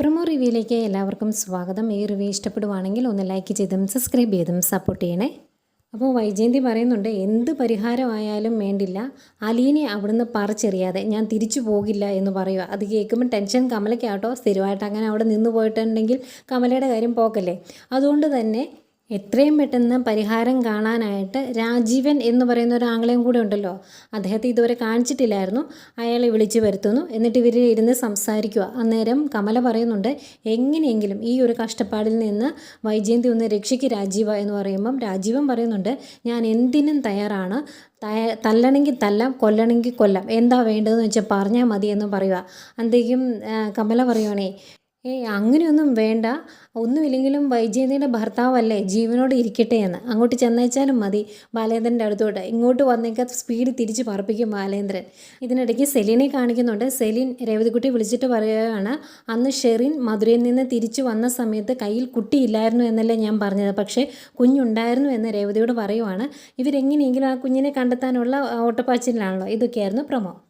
Promo റിവ്യൂയിലേക്ക് എല്ലാവർക്കും സ്വാഗതം. ഈ റിവ്യൂ ഇഷ്ടപ്പെടുവാണെങ്കിൽ ഒന്ന് ലൈക്ക് ചെയ്തും സബ്സ്ക്രൈബ് ചെയ്തും സപ്പോർട്ട് ചെയ്യണേ. അപ്പോൾ വൈജയന്തി പറയുന്നുണ്ട് എന്ത് പരിഹാരമായാലും വേണ്ടില്ല. അലീനെ അവിടുന്ന് പറിച്ചെറിയാതെ ഞാൻ തിരിച്ചു പോകില്ല എന്ന് പറയുക. അത് കേൾക്കുമ്പോൾ ടെൻഷൻ കമലയ്ക്കാട്ടോ. സ്ഥിരമായിട്ട് അങ്ങനെ അവിടെ നിന്ന് പോയിട്ടുണ്ടെങ്കിൽ കമലയുടെ കാര്യം പോക്കല്ലേ. അതുകൊണ്ട് തന്നെ എത്രയും പെട്ടെന്ന് പരിഹാരം കാണാനായിട്ട് രാജീവൻ എന്ന് പറയുന്ന ഒരു ആംഗ്ലയും കൂടെ ഉണ്ടല്ലോ. അദ്ദേഹത്തെ ഇതുവരെ കാണിച്ചിട്ടില്ലായിരുന്നു. അയാളെ വിളിച്ചു വരുത്തുന്നു. എന്നിട്ട് ഇവർ ഇരുന്ന് സംസാരിക്കുക. അന്നേരം കമല പറയുന്നുണ്ട് എങ്ങനെയെങ്കിലും ഈ ഒരു കഷ്ടപ്പാടിൽ നിന്ന് വൈജയന്തി ഒന്ന് രക്ഷിക്ക് രാജീവ എന്ന് പറയുമ്പം രാജീവൻ പറയുന്നുണ്ട് ഞാൻ എന്തിനും തയ്യാറാണ്. തയ തല്ലണമെങ്കിൽ തല്ലാം കൊല്ലണമെങ്കിൽ കൊല്ലാം. എന്താ വേണ്ടതെന്ന് വെച്ചാൽ പറഞ്ഞാൽ മതി എന്ന് പറയുക. അന്തേക്കും കമല പറയുവാണേ ഏയ് അങ്ങനെയൊന്നും വേണ്ട. ഒന്നുമില്ലെങ്കിലും വൈജയന്തിയുടെ ഭർത്താവല്ലേ ജീവനോട് ഇരിക്കട്ടെ എന്ന്. അങ്ങോട്ട് ചെന്നേച്ചാലും മതി ബാലേന്ദ്രന്റെ അടുത്തോട്ട്. ഇങ്ങോട്ട് വന്നേക്കാ സ്പീഡ് തിരിച്ച് പറപ്പിക്കും ബാലേന്ദ്രൻ. ഇതിനിടയ്ക്ക് സെലീനെ കാണിക്കുന്നുണ്ട്. സെലീൻ രേവതിക്കുട്ടി വിളിച്ചിട്ട് പറയുകയാണ് അന്ന് ഷെറിൻ മധുരയിൽ നിന്ന് തിരിച്ചു വന്ന സമയത്ത് കയ്യിൽ കുട്ടിയില്ലായിരുന്നു എന്നല്ലേ ഞാൻ പറഞ്ഞത്. പക്ഷേ കുഞ്ഞുണ്ടായിരുന്നു എന്ന് രേവതിയോട് പറയുവാണ്. ഇവരെങ്ങനെയെങ്കിലും ആ കുഞ്ഞിനെ കണ്ടെത്താനുള്ള ഓട്ടപ്പാച്ചിലാണല്ലോ. ഇതൊക്കെയായിരുന്നു പ്രമോ.